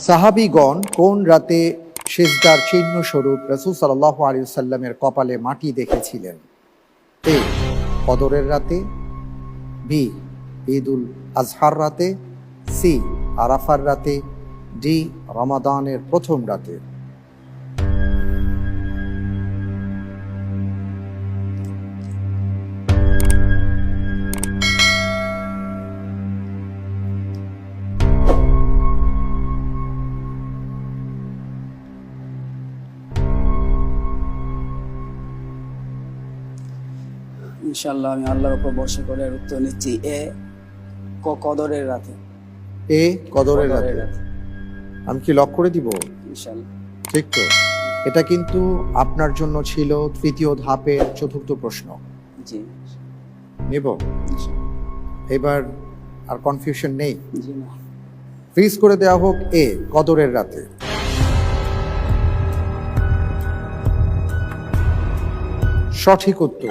সাহাবিগণ কোন রাতে সেজদার চিহ্ন স্বরূপ রসুল সাল্লাহ আলী সাল্লামের কপালে মাটি দেখেছিলেন? এ কদরের রাতে, বি, ঈদুল আজহার রাতে, সি, আরাফার রাতে, ডি, রমাদানের প্রথম রাতে। ইনশাল্লাহ আমি আল্লাহর উপর ভরসা করে উত্তর নিচ্ছি। এ ক- কদরের রাতে। এ কদরের রাতে। রাতে। আমি কি লক করে দিব? ইনশাল্লাহ ঠিক তো। এটা কিন্তু আপনার জন্য ছিল তৃতীয় ধাপের চতুর্থ প্রশ্ন। জি। নেব। এবার আর কনফিউশন নেই। জি না। ফ্রিজ করে দেওয়া হোক এ কদরের রাতে। সঠিক উত্তর।